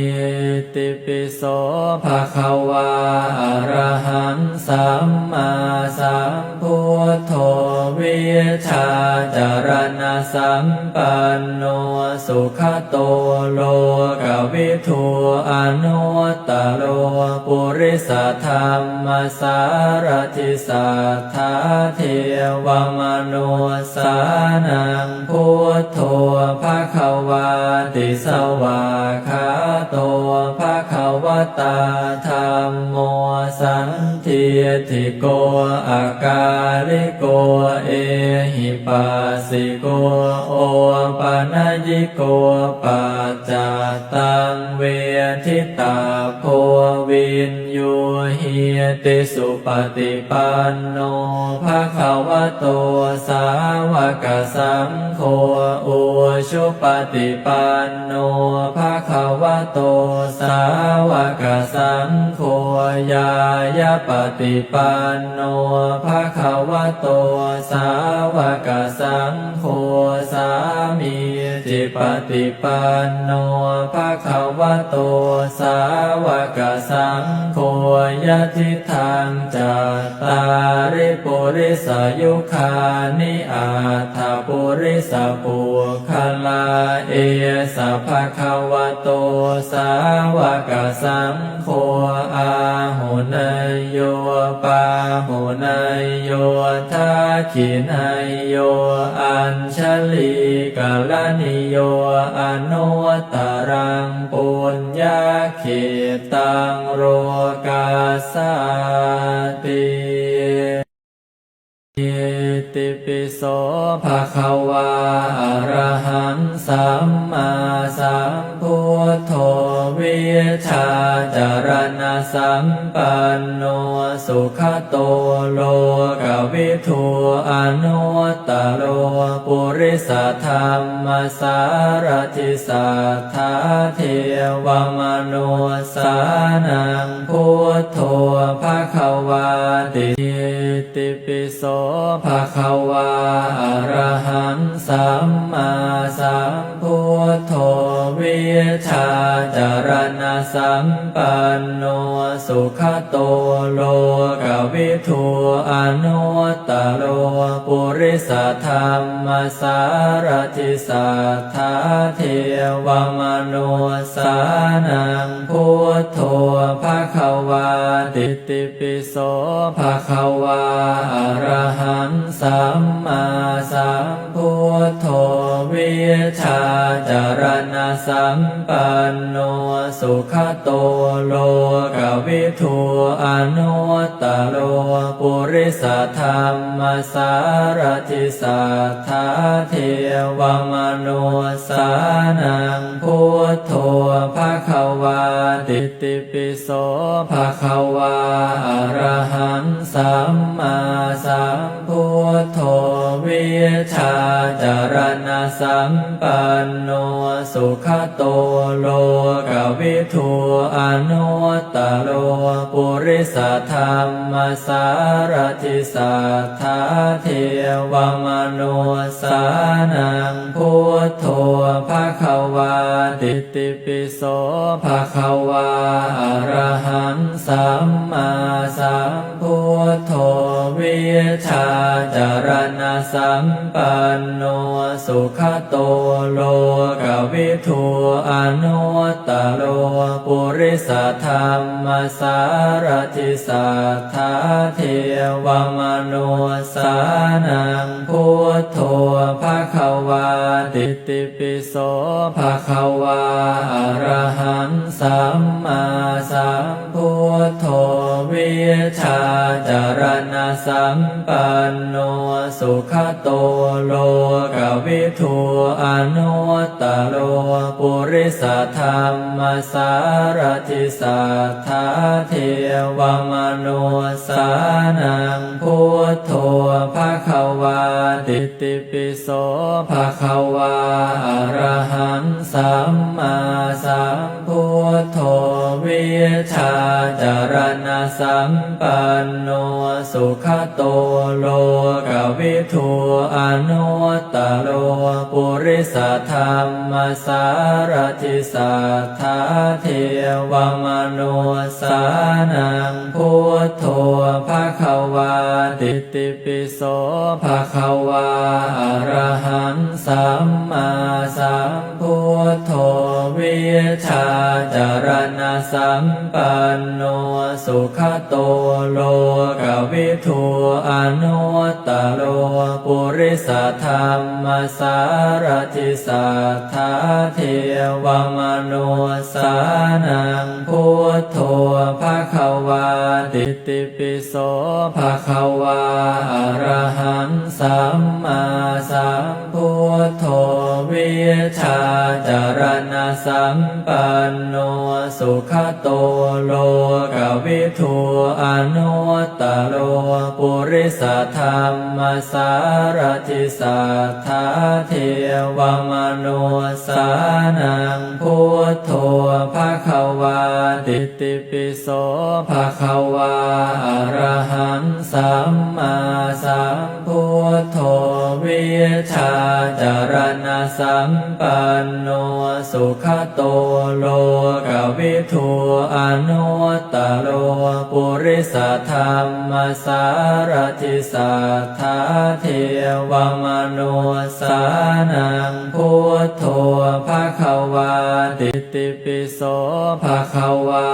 อิติปิโสภะคะวาอะระหังสัมมาสัม พุทโธวิชาจารณะสัมปันโนสุขโตโลกวิทูอนุตตโรปุริสธรรมสารทิสัทธาเทวมนุสานังพุทโธภะคะวาติสวาคาโต วตาธรรมโมสันทิติโกอาการิโกเอหิปัสสิโกโอปะนญิโกปัจจตังเวทิตาโพวินโยเหียติสุปฏิปันโนภะคะวะโตสาวกสังโฆอุชุปฏิปันโนภะคะวะโตสาวกสังโฆยายาปฏิปันโนภะคะวะโตสาวกสังโฆสามีจิปฏิปันโนภะคะวะโตสาวกสังโฆยะทิทางจัตตาริปุริสยุคานิอาถาปุริสปุคลาเอสภะคะวะโตสาวกสังโฆอาหุนายโยปาหุนายโยทักขินยโยอัญชลีกาลนิโยอนุตรังปุญญาเขตังโรกาสาติ ติปิโสภะคะวาอะระหังสัมมาสัมพุทโธวิชาจารณะสัมปันโนสุขโตโลกวิทูอนุตตโรปุริสธรรมสารทิสัทธาเทวมนุสานังพุทโธภะคะวาติอิติปิโสภะคะวาอรหังสัมมาสัม พุทโธวิชาจารณะสัมปันโนสุขโตโลกวิทูอนุตตโรปุริสธรรมสารทิสัทธาเทวมนุสานังพุทโธภะคะวาติติปิโสภะคะวาอรหังสัมมาสัมพุทโธวิชาจารณสัมปันโนสุขโตโลกวิทูอนุตตโรปุริสธรรมสารทิสัทธาเทวมนุสานังพุทโธภะคะวาติติปิโสภะคะวาอรหังสัมมาสัมพุทโธวิชาจารณสัมปันโนสุขโตโลกวิทูอนุตตโรปุริสธรรมสารทิสัทธาเทวมนุสานังพุทโธภะคะวาติติปิโสภะคะวาอรหังสัมมาสัมพุทโธวิชาจารณสัมปันโนสุขโตโลกวิทูอนุตตโรปุริสธรรมสารทิสัทธาเทวมนุสานังพุทโธภะคะวาติติปิโสภะคะวาอรหังสัมมาสัมพุทโธวิชาจารณสัมปันโนสุขโตโลกวิทูอนุตตโรปุริสธรรมสารทิสัทธาเทวมนุสานังพุทโธภะคะวาติติปิโสภะคะวาอรหังสัมมาสัมพุทโธวิชาจารณะสัมปันโนสุขโตโลกวิทูอนุตตโลปุริสธธรรมสารทิสัทธาเทวมนุสานังพุทโธภะคะวาติติปิโสภะคะวาอรหังสัมมาสัมพุทโธวิชาจารณสัมปันโนสุขโตโลกวิทูอนุตตโลปุริสธรรมสารทิสัทธาเทวมนุสานังพุทโธภะคะวาติติปิโสภะคะวาอะระหังสัมมาสัมพุทโธวิชาจารณสัมปันโนสุขโตโลกวิทูอนุตตโลปุริสธรรมสารทิสัทธาเทวมนุสานังพุทโธภะคะวาติติปิโสภะคะวาอรหังสัมมาสัมพุทโธวิชาจารณสัมปันโนสุขโตโลกวิทูอนุตตโลปุริสธรรมสารทิสัทธาเทวมนุสานังพุโธภะคะวาติติปิโสภะคะวา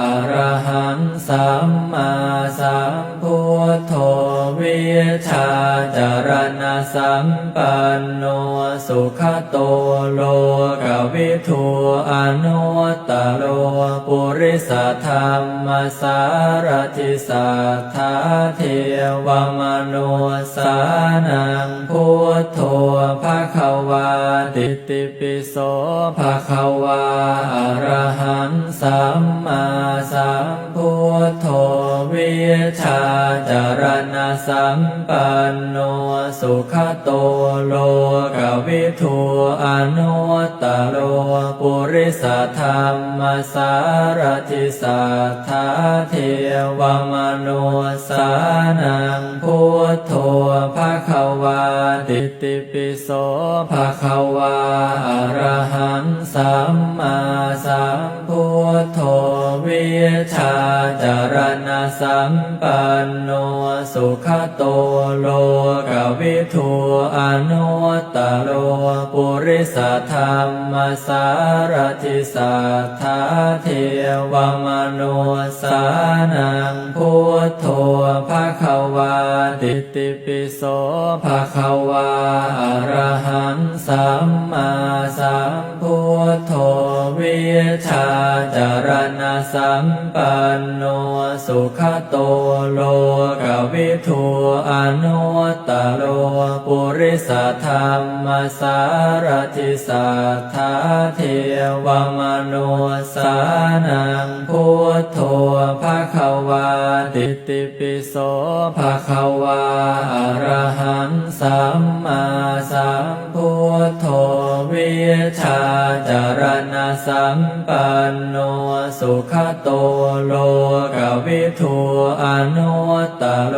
อะระหังสัมมาสัมพุทโธวิชาจารณสัมปันโนสุขโตโลกวิทูอนุตตโลปุริสธรรมสารทิสัทธาเทวมโนสานังพุทโธภะคะวาติติปิโสภะคะวาอะระหังสัมมาสัมพุทโธวิชาจารณสัมปันโนสุขโตโลกวิทูอนุตตโลปุริสธรรมสารทิสัทธาเทวมนุสานังพุทโธภะคะวาติติปิโสภะคะววาอระหังสัมมาสัมพุทโธวิชาจารณสัมปันโนสุขโตโลกวิทูอนุตตโลปุริสธรรมสารทิสัทธาเทวมนุสานังพุทโธภะคะวาติติปิโสภะคะวาอระหัง สัมมาสัมพุทโธวิชาจารณสัมปันโนสุขโตโลกวิทูอนุตตโลปุริสธรรมสารทิสัทธาเทวมนุสานังพุทโธภะคะวาติติปิโสภะคะวาอรหังสัมมาสัม พุทโธวิชาจารณสัมปันโนสุขโตโลกวิทูอนุตตโล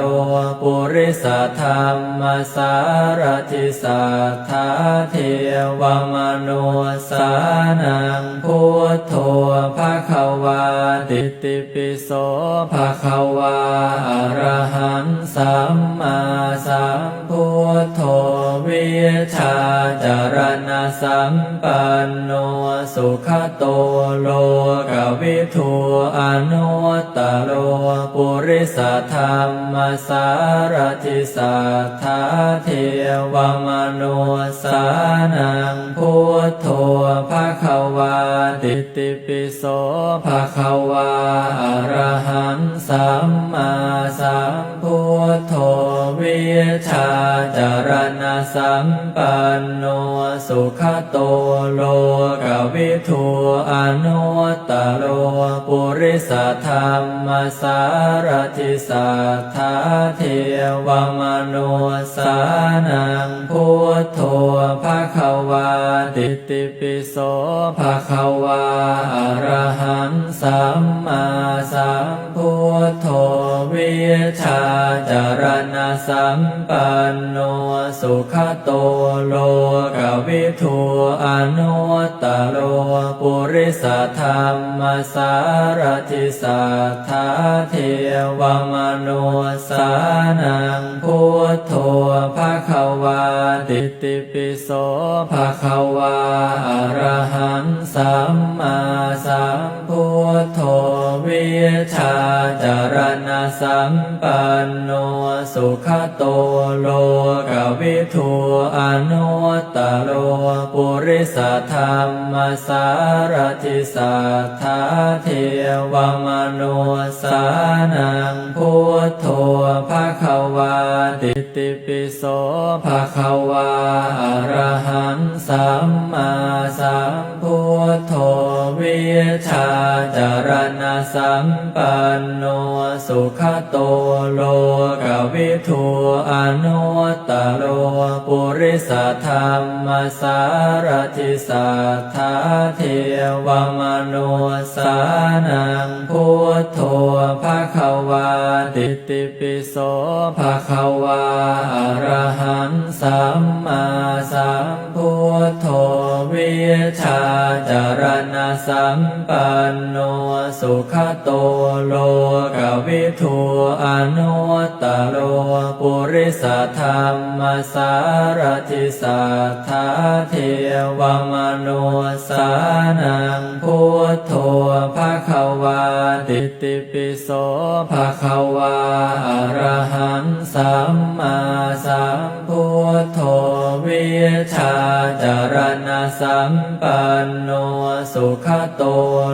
ปุริสธรรมสารทิสัทธาเทวมนุสานังพุทโธภะคะวาติติปิโสภะคะวาอรหังสัมมาสัมพุทโธ วิชาจารณสัมปันโนสุขโตโลกวิทูอนุตโลปุริสธรรมสารทิสัทธาเทวมนุสานังพุทโธภะคะวาติติปิโสภะคะวาอรหังสัมมาสัมพุทโธวิชาจารณสัมปันโนสุขโตโลกวิทูอนุตตโลปุริสธรรมสารทิสัทธาเทวมโนสานังพุทโธภะคะวาติติปิโสภะคะวาอรหังสัมมาสัมพุทโธวิชาจารณสัมปันโนสุขโตโลกวิทูอนุตตโลปุริสธรรมสารทิสัทธาเทวมนุสานังพุทโธภะคะวาติติปิโสภะคะวาอรหังสัมมาสัมพุทโธวิชาจารณสัมปันโนสุขโตโลกวิทูอนุตตโลปุริสธรรมสารทิสัทธาเทวมนุสานังพุทโธภะคะวาติติปิโสภะคะวาอรหังสัมมาสัม ชาจารณสัมปันโนสุขโตโลกวิทูอนุตโลปุริสธรรมสารทิสัทธาเทวมนุสานังพุทโธภะคะวาติติปิโสภะคะวาอรหังสัมมาสัม พุทโธวิชาจารณสัมปันโนสุขโตโลกวิทูอนุตตโลปุริสธรรมสารทิสัทธาเทวมนุสานังพุทโธภะคะวาติติปิโสภะคะวาอรหังสัมมาสัม พุทโธวิชาจารณสัมปันโนสุขโต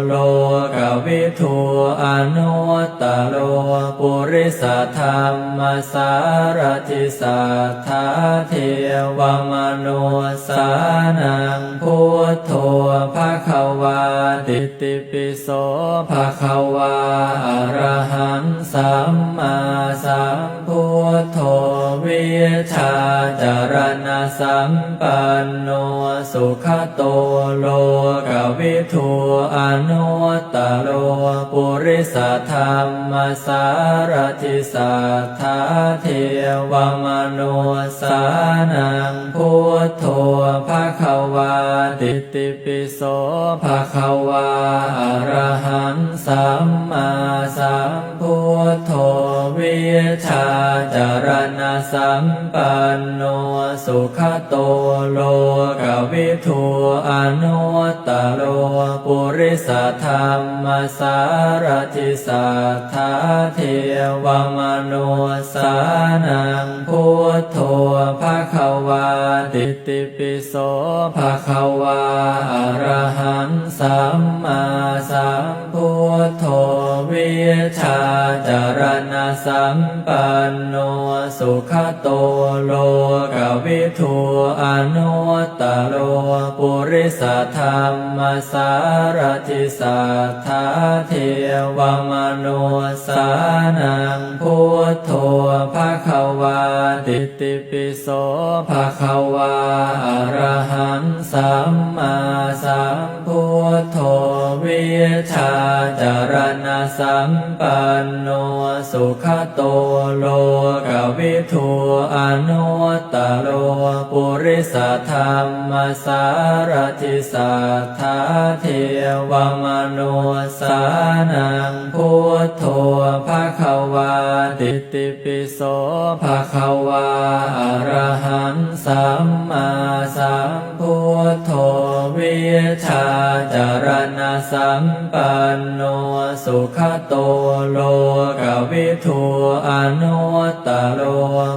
โลกวิทูอนุตตโลปุริสธรรมสารทิสัทธาเทวมนุสานังพุทโธภะคะวาติติปิโสภะคะวาอรหังสัมมาสัมพุทโธวิชาจารณสัมปันโนสุขโตโลกวิทูอนุตตโลปุริสธรรมสารทิสัทธาเทวมนุสานังพุทโธภะคะวาติติปิโสภะคะวาอระหังสัมมาสัม พุทโธวิชาจารณสัมปันโนสุขโตโลกวิทูอนุตตโลปุริสธรรมสารทิสัทธาเทวมนุสานังพุทโธภะคะวาติติปิโสภะคะวาอรหังสัมมาสัม พุทโธวิชาจารณสัมปันโนสุขโตโลกวิทูอนุตตโลปุริสธรรมสารทิสัทธาเทวมนุสานังพุทโธภะคะวาติติปิโสภะคะวาอรหังสัมมาสัมพุทโธวิชาจารณสัมปันโนสุขโตโลกวิทูอนุตตโลปุริสธรรมสารทิสัทธาเทวมนุสานังพุทโธภะคะวาติติปิโสภะคะวาอรหังสัมมาสัมพุทโธวิชาจารณสัมปันโนสุขโตโลกวิทูอนุตตโล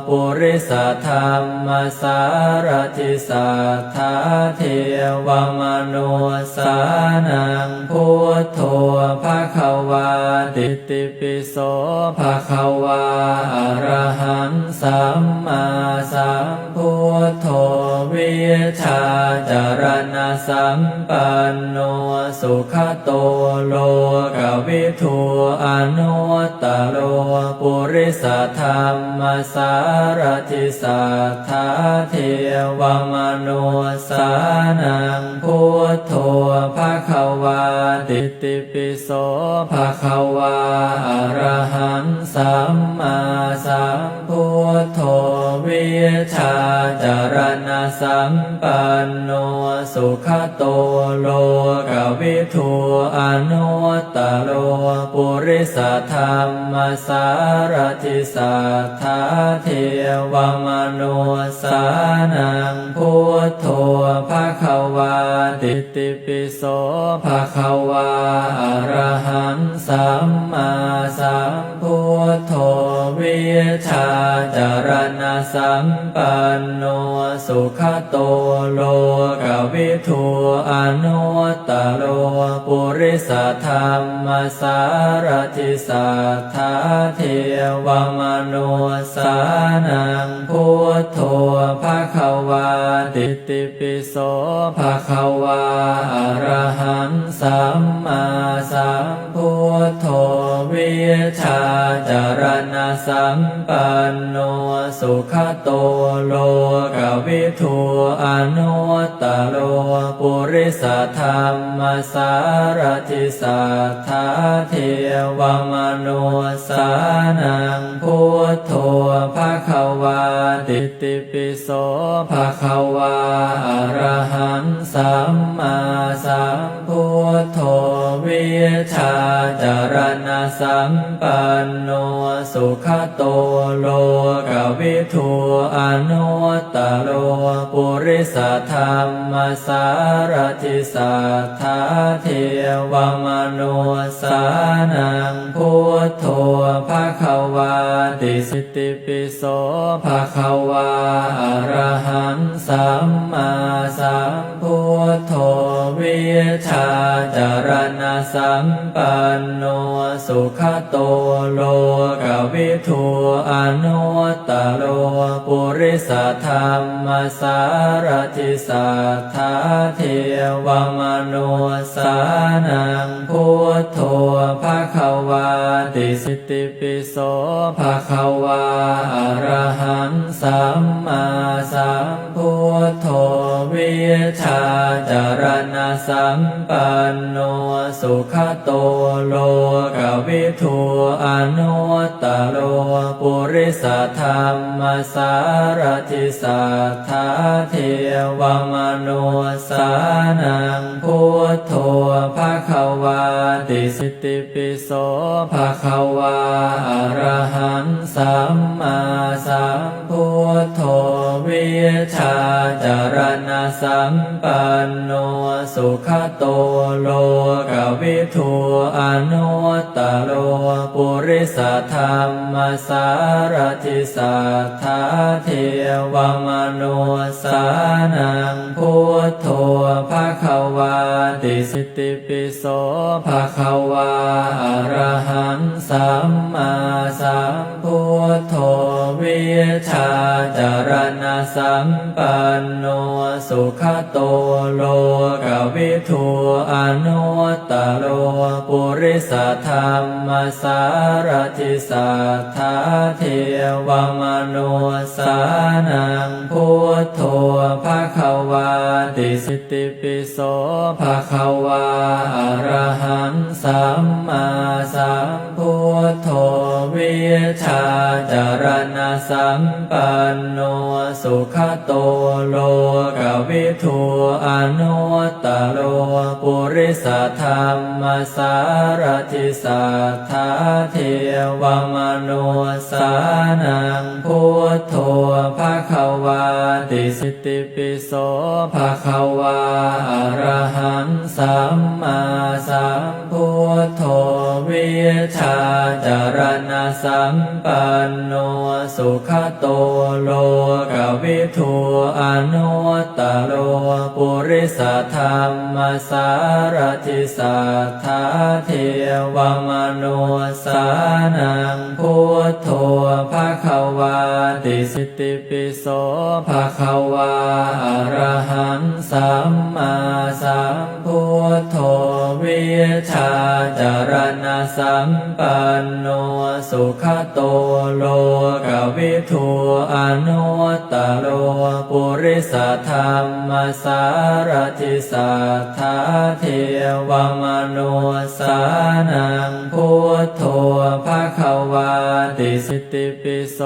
ปุริสธรรมสารทิสัทธาเทวมนุสานังพุทโธภะคะวาติติปิโสภะคะวาอรหังสัมมาสัม พุทโธวิชาจารณะสัมปันโนสุขโตโลกวิทูอนุตตโลปุริสธรรมสารทิสัทธาเทวมโนสานังพุทโธภะคะวาติติปิโสภะคะวาอระหังสัมมาสัมพุทโธวิชาจารณสัมปันโนสุขโตโลกวิทูอนุตโลปุริสธรรมสารทิสัทธาเทวมโนสานังพุทโธภะคะวาติติปิโสภะคะวาอรหังสัมมาสัมพุทโธวิชาจารณสัมปันโนสุขโตโลกวิทูอนุตตโลปุริสธรรมสารทิสัทธาเทวมโนสานังพุทโธภะคะวาติติปิโสภะคะวาอรหังสัมมาสัมพุทโธวิชาจารณสัมปันโนสุขโตโลกวิทูอนุตตโลปุริสธรรมสารทิสัทธาเทวมโนสานังพุทโธภะคะวาติติปิโสภะคะวาอรหังสัมมาสัมพุทโธวิชาจารณะสัมปันโนสุขโตโลกวิทูอนุตตโลปุริสธรรมสารทิสัทธาเทวมโนสานังพุทโธภะคะวาติสิติปิโสภะคะวาอรหังสัมมาสัมพุทโธวิชาจารณะสัมปันโนสุขโตโลกวิทูอนุตตโลปุริสธรรมสารทิสัทธาเทวมโนสานังพุทโธภะคะวาติสิติปิโสภะคะวาอรหังสัมมาสัม พุทโธวิชาจารณะสัมปันโนสุขโตโลกวิทูอนุตตโลปุริสธรรมสารทิสัทธาเทวมโนสานังพุทโธภะคะวาติสิติปิโสภะคะวาอรหังสัมมาสัมพุทโธ ชาจารณสัมปันโนสุขโตโลกวิทูอนุตตโลปุริสธรรมสารทิสัทธาเทวมโนสานังพุทโธภะคะวาติสิติปิโสภะคะวาอรหังสัมมาสัมพุทโธวิชาจารณะสัมปันโนสุขโตโลกวิทูอนุตตโลปุริสธรรมสารทิสัทธาเทวมโนสานังพุทโธภะคะวาติสิติปิโสภะคะวาอรหังสัม ชาจารณะสัมปันโนสุขโตโลกวิทูอนุตตโลปุริสธรรมสารทิสัทธาเทวมโนสานังพุทโธภะคะวาติสิติปิโสภะคะวาอรหังสัมมาสัม พุทโธวิชาจารณสัมปันโนสุขโตโลกวิทูอนุตตโลปุริสธรรมสารทิสัทธาเทวมโนสานังพุทโธภะคะวาติสิติปิโสภะคะวาอรหังสัมมาสัมพุทโธวิชาจารณสัมปันโนสุขโตโลกวิทูอนุตโลปุริสธรรมสารทิสัทธาเทวมโนสานังพุทโธภะคะวาติสิติปิโส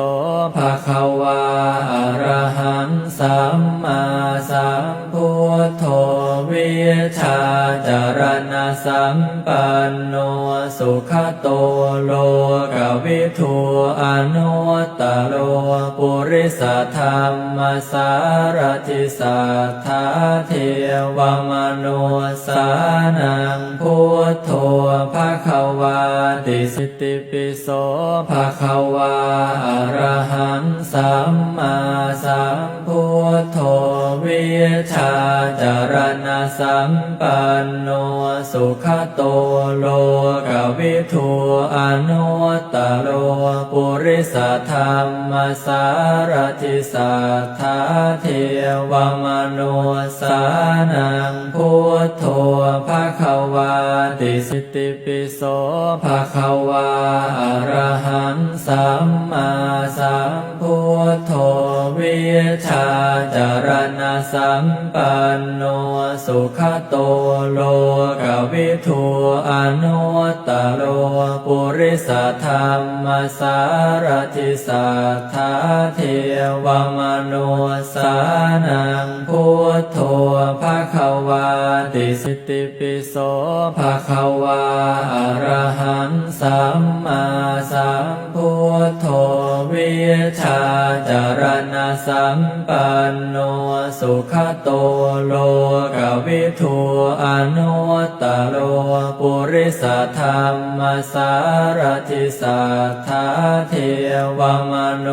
ภะคะวาอรหังสัมมาสัมพุทโธวิชาจารณสัมปันโนสุขโตโลกวิทูอนุตโลปุริสธรรมสารทิสัทธาเทวมโนสานังพุทโธภะคะวาติสิติปิโสภะคะวาอรหังสัมมาสัม พุทโธวิชาจารณสัมปันโนสุขโตโลกวิทูอนุตตโลปุริสธรรมสารทิสัทธาเทวมโนสานังพุทโธภะคะวาติสิติปิโสภะคะวาอรหังสัมมาสัมพุทโธวิชาจารณสัมปันโนสุขโตโลกวิทูอนุตตโลปุริสธรรมสารทิสัทธาเทวมโนสานังพุทโธภะคะวาติสิติปิโสภะคะวาอรหังสัมมาสัมพุทโธวิชาจารณสัมปันโนสุขโตโลกวิทูอนุตตโลปุริสธรรมสารทิสัทธาเทวมโน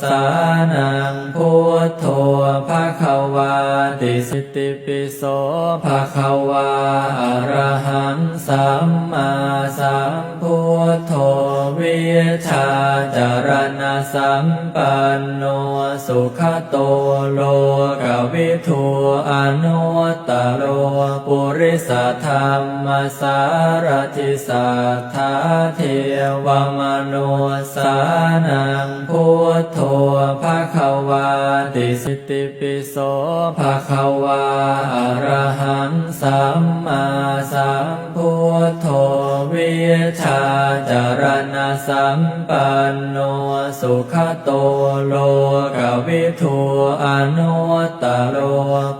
สานังพุทโธภะคะวาติสิติปิโสภะคะวาอรหังสัมมาสัมพุทโธวิชาจารณสัมปันโนสุขโตโลกวิทูอนุตตโลปุริสธรรมสารทิสัทธาเทวมโนสานังพุทโธภะคะวาติสิติปิโสภะคะวาอรหังสัมมาสัมพุทโธวิชาจารณสัมปันโนสุขโตโลกวิทูอนุตตโล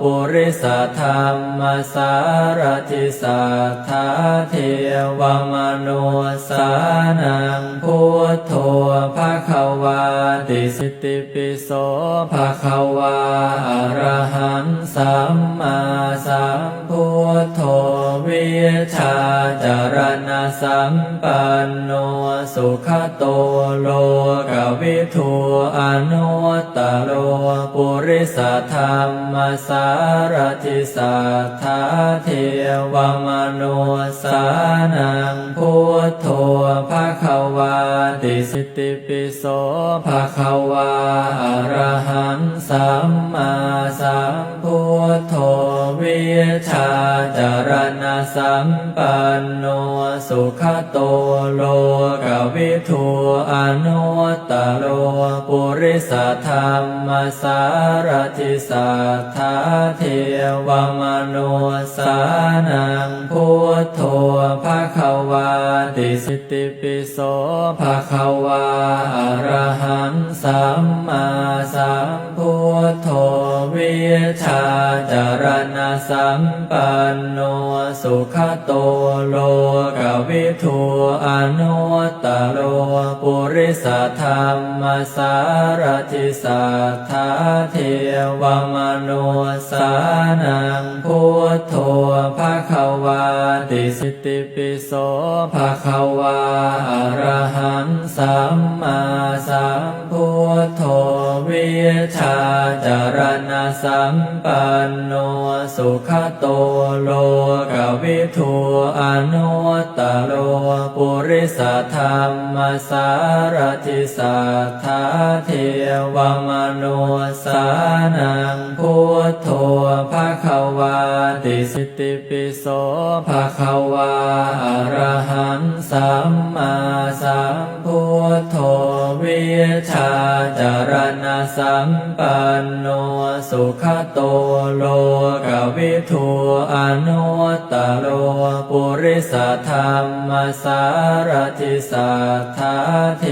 ปุริสธรรมสารทิสัทธาเทวมโนสานังพุทโธภะคะวาติสิติปิโสภะคะวาอรหังสัมมาสัมพุทโธวิชาจารณสัมปันโนสุขโตโลกวิทูอนุตตโลปุริสธรรมสารทิสัทธาเทวมโนสานังพุทโธภะคะวาติสิติปิโสภะคะวาอรหังสัมมาสัมพุทโธวิชาจารณสัมปันโนสุขโตโลกวิทูอนุตตโลปุริสธรรมสาารทิสัทธาเทวมโนสานังพุทโธภะคะวาติสิติปิโสภะคะวาอรหังสัมมาสัมพุทโธวิชาจารณสัมปันโนสุขโตโลกวิทูอนุตตโลปุริสธรรมสาารติสัทธาเทวมนุสานังพุทโธภะคะวาติสิติปิโสภะคะวาอะระหังสัมมาสัม พุทโธวิชาจารณสัมปันโนสุขโตโลกวิทูอนุตตโลปุริสธรรมสารติสัทธาเทวมนุสานังพุทโธภะคะวาติสิติปิโสภะคะวาอรหังสัมมาสัมพุทโธวิชาจารณสัมปันโนสุขโตโลกวิทูอนุตตโลปุริสธรรมสารติสัทธาเท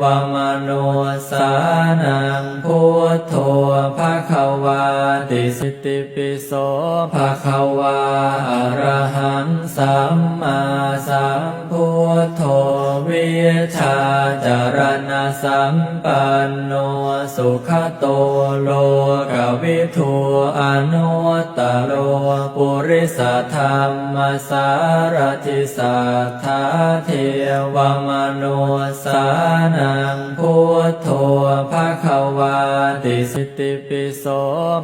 วมนุสานังพุทโธภะคะวาติสิติปิโสภะคะวาอรหังสัมมาสัมพุทโธวิชาจารณสัมปันโนสุขโตโลกวิทูอนุตตโลปุริสธรรมสารติสัทธาเทวมนุสานังพุทโธภะคะวาติสิติปิโส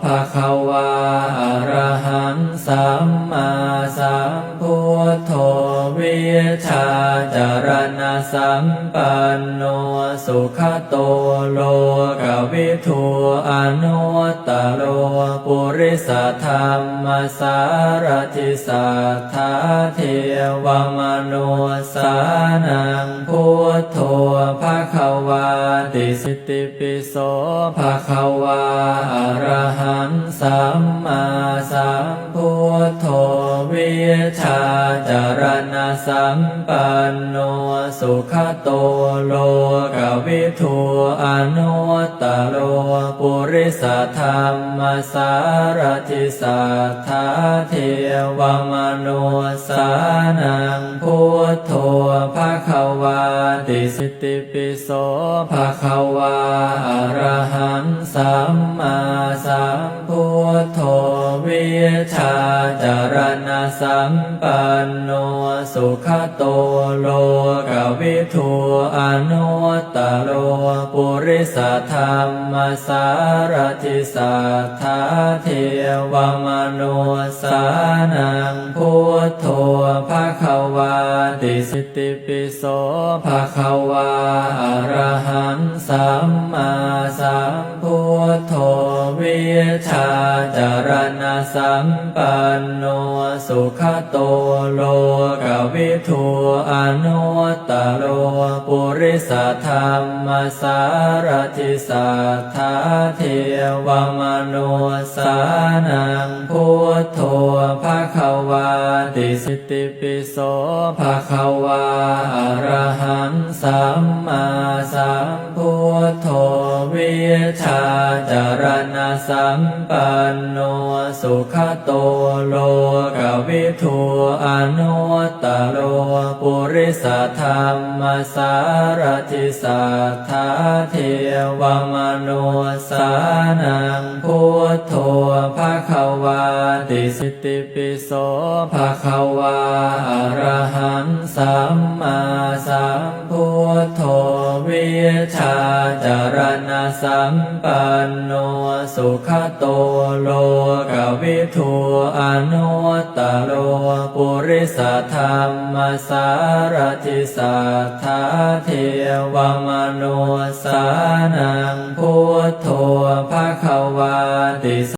ภะคะวาอรหังสัมมาสัมพุทโธวิชาจารณสัมปนโนสุขโตโลกวิทูอนุตตโลปุริสธรรมสารติสัทธาเทวมนุสานังพุทโธภะคะวาติสิติปิโสภะคะวาอรหังสัมมาสัมพุทโธวิชาจารณสัมปันโนสุขโตโลกวิทูอนุตตโลปุริสธรรมสารติสัทธาเทวมนุสานังพุทโธภะคะวาติสิติปิโสภะคะวาอรหังสัมมาสัมพุทโธวิชาาจารณสัมปันโนสุขโตโลกวิทูอนุตโลปุริสธรรมสารติสัทธาเทวมโนสานังพุทโธภะคะวาติสิติปิโสภะคะวาอรหังสัมมาสัมพุทโธวิชาจารณสัมปันโนสุขโตโลกวิทูอนุตตโลปุริสธรรมสารติสัทธาเทวมนุสานังพุทโธภะคะวาติสิติปิโสภะคะวาอรหังสัมมา ชาจารณสัมปันโนสุขโตโลกวิทูอนุตโลปุริสธรรมสารติสัทธาเทวมนุสานังพุทโธภะคะวาติสิติปิโสภะคะวาอรหังสัมมาสัม พุทโธวิชาจารณสัมปันโนสุขโตโลกวิทูอนุตตโลปุริสธรรมสารติสัทธาเทวมนุสานังพุทโธภะคะวาติ